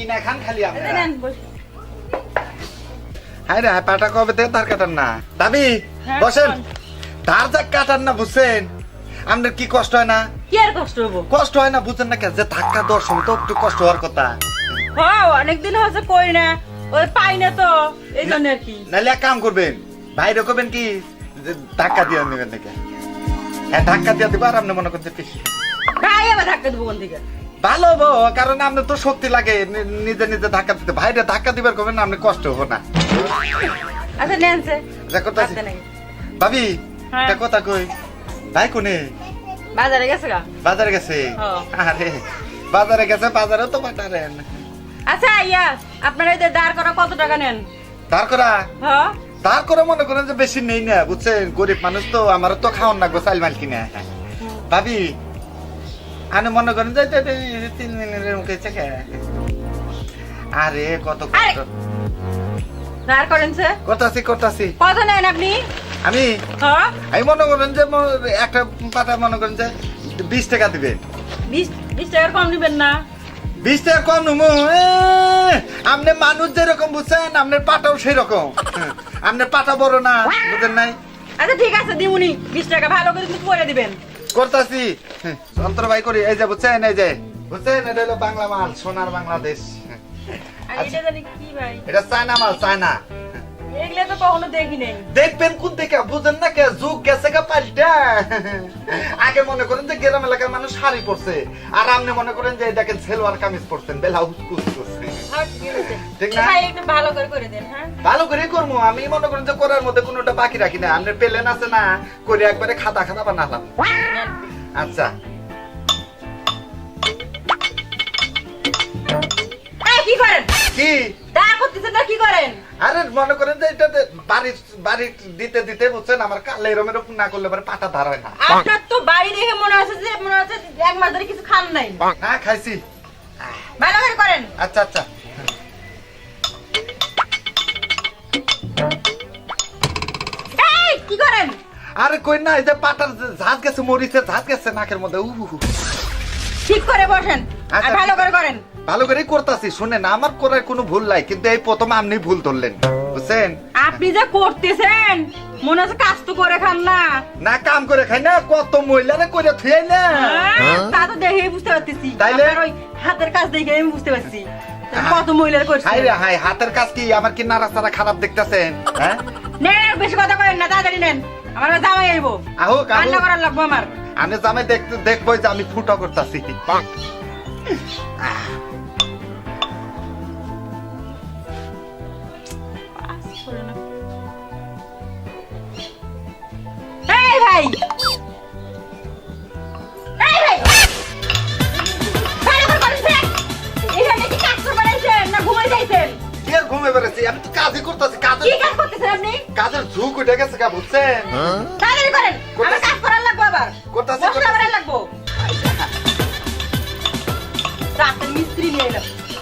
কিনা খান খালি আমরা। হাই রে পাটা কবে থেকে তার কাটার না? দাবি হ্যাঁ, বসেন। তার যা কাটার না বুঝছেন? আপনার কি কষ্ট হয় না? কি আর কষ্ট হব? কষ্ট হয় না বুঝছেন না কেন? যে ধাক্কা দেওয়ার সময় তো একটু কষ্ট হওয়ার কথা। হ্যাঁ অনেকদিন হচ্ছে করি না ওই পাই না তো এই জন্য আর কি। নাহলে এক কাম করবেন বাইরে করবেন কি ধাক্কা দিয়ে নেবেন নাকি? হ্যাঁ ধাক্কা দিয়ে দিবার আপনি মনে করছেন পিস গায়ে আবার ধাক্কা দেবো কোন থেকে ভালো হব কারণ আপনার তো শক্তি লাগে নিজে নিজে ধাক্কা দিতে। বাইরে ধাক্কা দিবার করবেন না আপনি কষ্ট হব না। আচ্ছা নেনছে যা। করতেছি ভাবি হ্যাঁ। একটা কথা কই? ভাই কোনে? বাজারে গেছে গা। বাজারে গেছে? হ্যাঁ। আরে বাজারে গেছে বাজারেও তো পাঠারেন আচ্ছা ইয়া আপনারা এদের দাঁড় করা কত টাকা নেন? তার করা? হ্যাঁ। তার করে মনে করেন যে বেশি নেই না বুঝছেন? গরিব মানুষ তো আমারও তো খাওয়ান না গো চাল মাল কিনে। ভাবি আমি মনে করেন যে তিন মিনিটের মুখে চেকে আরে কত আরে! কষ্ট দাঁড় করেন সে করতাছি করতাছি। কত নেন আপনি। আমি? হ্যাঁ। আমি মনে করেন যে একটা পাতা মনে করেন যে বিশ টাকা দিবেন বিশ বিশ টাকার কম নেবেন না। বিশ টাকা কম নমু আপনি মানুষ যেরকম বুঝছেন আপনার পাটাও সেই রকম আপনার পাটা বড় না বুঝেন নাই? আচ্ছা ঠিক আছে দিমুনি। বিশ টাকা ভালো করে করে দিবেন। করতাছি। যন্ত্র ভাই করি এই যে বুঝছেন এই যে। বুঝছেন এটা হলো বাংলা মাল সোনার বাংলাদেশ। এটা চায়না মাল চায়না। কখনো দেখি নাই। দেখবেন কোন থেকে বুঝেন না কে? যুগ গেছে গা পাল্টা। আগে মনে করেন যে গ্রাম এলাকার মানুষ শাড়ি পরছে আর আপনি মনে করেন যে দেখেন সেলওয়ার কামিজ পরছেন বেলাউজ কুচ করছে। হ্যাঁ, ঠিক না? একটু ভালো করে করে দেন হ্যাঁ? ভালো করে করব। আমি মনে করেন যে করার মধ্যে কোনোটা বাকি রাখি না। আপনার পেলেন আছে না করে একবারে খাতা খাতা বানালাম। আচ্ছা। কি করেন? কি? করতেছেন না কি করেন? আরে মনে করেন যে এটা বাড়ি বাড়ি দিতে দিতে বুঝছেন আমার কালে এরম এরম না করলে পরে পাটা ধার হয় না। আপনার তো বাড়ি মনে হচ্ছে যে মনে হচ্ছে এক মাস ধরে কিছু খান নাই। হ্যাঁ খাইছি। ভালো করে করেন। আচ্ছা আচ্ছা। কি করেন? আরে কই না এই যে পাটার ঝাঁজ গেছে মরিছে ঝাঁজ গেছে নাকের মধ্যে উহু ঠিক করে বসেন। আর আচ্ছা, ভালো করে করেন। ভালো করেই করতাছি শুনেন আমার করার কোনো ভুল নাই কিন্তু এই প্রথম আপনি ভুল ধরলেন বুঝছেন? আপনি যে করতেছেন মনে হচ্ছে কাজ তো করে খান না। না কাম করে খাই না কত মহিলারে করে থুয়াই না। হ্যাঁ, তা তো দেখেই বুঝতে পারতেছি। তাইলে? ওই হাতের কাজ দেখে আমি বুঝতে পারছি। কত মহিলার করছে হাই রে হাই হাতের কাজ কি আমার কি নাড়াচাড়া খারাপ দেখতেছেন হ্যাঁ? নেন বেশি কথা করেন না তাড়াতাড়ি নেন। আমার জামাই আইব। আহুক রান্না আহুক করার লাগবো আমার। আমি জামে দেখতে দেখব যে আমি ফুটো করতেছি। ভাই! ঘুমে বেড়াচ্ছি আমি তো কাজই করতেছি কাজের কি কাজ করতেছেন আপনি? কাজের ঝুঁক উঠে গেছে কা বুঝছেন? তাড়াতাড়ি করেন আমার কাজ করার লাগবো আবার। করতেছি। করার লাগবো। Me Primeira